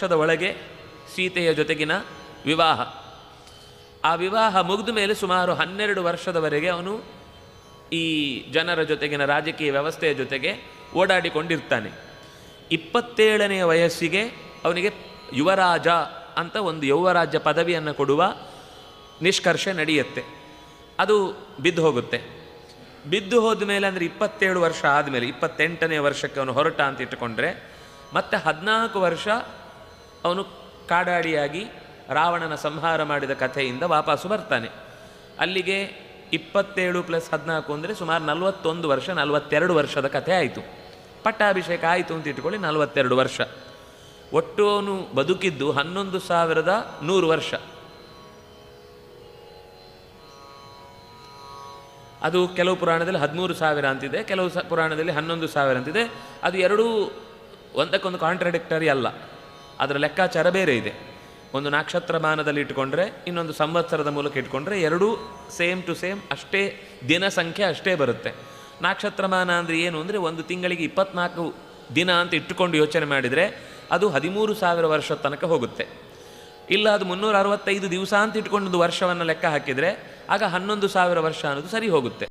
ವರ್ಷದ ಒಳಗೆ ಸೀತೆಯ ಜೊತೆಗಿನ ವಿವಾಹ. ಆ ವಿವಾಹ ಮುಗಿದ ಮೇಲೆ ಸುಮಾರು ಹನ್ನೆರಡು ವರ್ಷದವರೆಗೆ ಅವನು ಈ ಜನರ ಜೊತೆಗಿನ ರಾಜಕೀಯ ವ್ಯವಸ್ಥೆಯ ಜೊತೆಗೆ ಓಡಾಡಿಕೊಂಡಿರ್ತಾನೆ. ಇಪ್ಪತ್ತೇಳನೆಯ ವಯಸ್ಸಿಗೆ ಅವನಿಗೆ ಯುವರಾಜ ಅಂತ ಒಂದು ಯೌವರಾಜ್ಯ ಪದವಿಯನ್ನು ಕೊಡುವ ನಿಷ್ಕರ್ಷೆ ನಡೆಯುತ್ತೆ. ಅದು ಬಿದ್ದು ಹೋಗುತ್ತೆ. ಬಿದ್ದು ಹೋದ ಮೇಲೆ ಅಂದರೆ ಇಪ್ಪತ್ತೇಳು ವರ್ಷ ಆದಮೇಲೆ, ಇಪ್ಪತ್ತೆಂಟನೇ ವರ್ಷಕ್ಕೆ ಅವನು ಹೊರಟ ಅಂತ ಇಟ್ಟುಕೊಂಡ್ರೆ, ಮತ್ತೆ ಹದಿನಾಲ್ಕು ವರ್ಷ ಅವನು ಕಾಡಾಡಿಯಾಗಿ ರಾವಣನ ಸಂಹಾರ ಮಾಡಿದ ಕಥೆಯಿಂದ ವಾಪಸ್ಸು ಬರ್ತಾನೆ. ಅಲ್ಲಿಗೆ ಇಪ್ಪತ್ತೇಳು ಪ್ಲಸ್ ಹದಿನಾಲ್ಕು ಅಂದರೆ ಸುಮಾರು ನಲವತ್ತೊಂದು ವರ್ಷ, ನಲವತ್ತೆರಡು ವರ್ಷದ ಕಥೆ ಆಯಿತು. ಪಟ್ಟಾಭಿಷೇಕ ಆಯಿತು ಅಂತ ಇಟ್ಕೊಳ್ಳಿ, ನಲವತ್ತೆರಡು ವರ್ಷ. ಒಟ್ಟು ಅವನು ಬದುಕಿದ್ದು ಹನ್ನೊಂದು ಸಾವಿರದ ನೂರು ವರ್ಷ. ಅದು ಕೆಲವು ಪುರಾಣದಲ್ಲಿ ಹದಿಮೂರು ಸಾವಿರ ಅಂತಿದೆ, ಕೆಲವು ಸ, ಪುರಾಣದಲ್ಲಿ ಹನ್ನೊಂದು ಸಾವಿರ ಅಂತಿದೆ. ಅದು ಎರಡೂ ಒಂದಕ್ಕೊಂದು ಕಾಂಟ್ರಡಿಕ್ಟರಿ ಅಲ್ಲ. ಅದರ ಲೆಕ್ಕಾಚಾರ ಬೇರೆ ಇದೆ. ಒಂದು ನಕ್ಷತ್ರ ಮಾನದಲ್ಲಿ ಇಟ್ಕೊಂಡ್ರೆ ಇನ್ನೊಂದು ಸಂವತ್ಸರದ ಮೂಲಕ ಇಟ್ಕೊಂಡ್ರೆ ಎರಡೂ ಸೇಮ್ ಟು ಸೇಮ್ ಅಷ್ಟೇ ದಿನ ಸಂಖ್ಯೆ ಅಷ್ಟೇ ಬರುತ್ತೆ. ನಕ್ಷತ್ರಮಾನ ಅಂದರೆ ಏನು ಅಂದರೆ ಒಂದು ತಿಂಗಳಿಗೆ ಇಪ್ಪತ್ನಾಲ್ಕು ದಿನ ಅಂತ ಇಟ್ಟುಕೊಂಡು ಯೋಚನೆ ಮಾಡಿದರೆ ಅದು ಹದಿಮೂರು ಸಾವಿರ ವರ್ಷದ ತನಕ ಹೋಗುತ್ತೆ. ಇಲ್ಲ ಅದು ಮುನ್ನೂರ ಅರವತ್ತೈದು ದಿವಸ ಅಂತ ಇಟ್ಕೊಂಡು ಒಂದು ವರ್ಷವನ್ನು ಲೆಕ್ಕ ಹಾಕಿದರೆ, ಆಗ ಹನ್ನೊಂದು ಸಾವಿರ ವರ್ಷ ಅನ್ನೋದು ಸರಿ ಹೋಗುತ್ತೆ.